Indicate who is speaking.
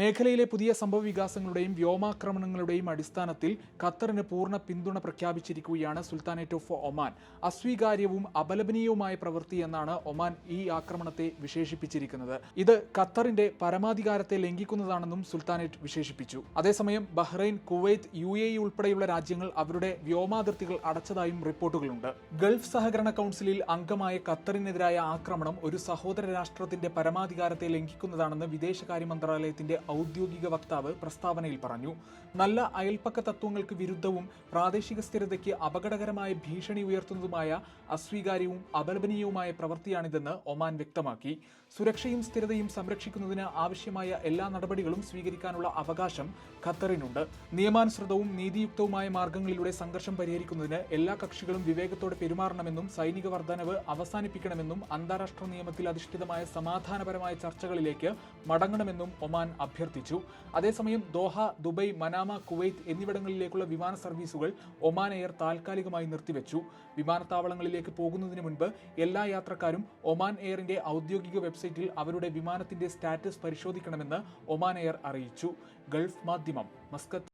Speaker 1: മേഖലയിലെ പുതിയ സംഭവ വികാസങ്ങളുടെയും വ്യോമാക്രമണങ്ങളുടെയും അടിസ്ഥാനത്തിൽ ഖത്തറിന് പൂർണ പിന്തുണ പ്രഖ്യാപിച്ചിരിക്കുകയാണ് സുൽത്താനേറ്റ് ഓഫ് ഒമാൻ. അസ്വീകാര്യവും അപലപനീയവുമായ പ്രവൃത്തി എന്നാണ് ഒമാൻ ഈ ആക്രമണത്തെ വിശേഷിപ്പിച്ചിരിക്കുന്നത്. ഇത് ഖത്തറിന്റെ പരമാധികാരത്തെ ലംഘിക്കുന്നതാണെന്നും സുൽത്താനേറ്റ് വിശേഷിപ്പിച്ചു. അതേസമയം ബഹ്റൈൻ കുവൈത്ത് യു എ ഉൾപ്പെടെയുള്ള രാജ്യങ്ങൾ അവരുടെ വ്യോമാതിർത്തികൾ അടച്ചതായും റിപ്പോർട്ടുകളുണ്ട്. ഗൾഫ് സഹകരണ കൗൺസിലിൽ അംഗമായ ഖത്തറിനെതിരായ ആക്രമണം ഒരു സഹോദര രാഷ്ട്രത്തിന്റെ പരമാധികാരത്തെ ലംഘിക്കുന്നതാണെന്ന് വിദേശകാര്യ മന്ത്രാലയത്തിന്റെ ഔദ്യോഗിക വക്താവ് പ്രസ്താവനയിൽ പറഞ്ഞു നല്ല അയൽപ്പക്ക തത്വങ്ങൾക്ക് വിരുദ്ധവും പ്രാദേശിക സ്ഥിരതയ്ക്ക് അപകടകരമായ ഭീഷണി ഉയർത്തുന്നതുമായ അസ്വീകാര്യവും അപലപനീയവുമായ പ്രവൃത്തിയാണിതെന്ന് ഒമാൻ വ്യക്തമാക്കി. സുരക്ഷയും സ്ഥിരതയും സംരക്ഷിക്കുന്നതിന് ആവശ്യമായ എല്ലാ നടപടികളും സ്വീകരിക്കാനുള്ള അവകാശം ഖത്തറിനുണ്ട്. നിയമാനുസൃതവും നീതിയുക്തവുമായ മാർഗങ്ങളിലൂടെ സംഘർഷം പരിഹരിക്കുന്നതിന് എല്ലാ കക്ഷികളും വിവേകത്തോടെ പെരുമാറണമെന്നും സൈനിക വർധനവ് അവസാനിപ്പിക്കണമെന്നും അന്താരാഷ്ട്ര നിയമത്തിൽ അധിഷ്ഠിതമായ സമാധാനപരമായ ചർച്ചകളിലേക്ക് മടങ്ങണമെന്നും ഒമാൻ അഭ്യർത്ഥിച്ചു. അതേസമയം ദോഹ ദുബൈ മനാമ കുവൈത്ത് എന്നിവിടങ്ങളിലേക്കുള്ള വിമാന സർവീസുകൾ ഒമാൻ എയർ താൽക്കാലികമായി നിർത്തിവെച്ചു. വിമാനത്താവളങ്ങളിലേക്ക് പോകുന്നതിന് മുൻപ് എല്ലാ യാത്രക്കാരും ഒമാൻ എയറിന്റെ ഔദ്യോഗിക വെബ്സൈറ്റിൽ അവരുടെ വിമാനത്തിന്റെ സ്റ്റാറ്റസ് പരിശോധിക്കണമെന്ന് ഒമാൻ എയർ അറിയിച്ചു. Gulf Madhyamam Muscat.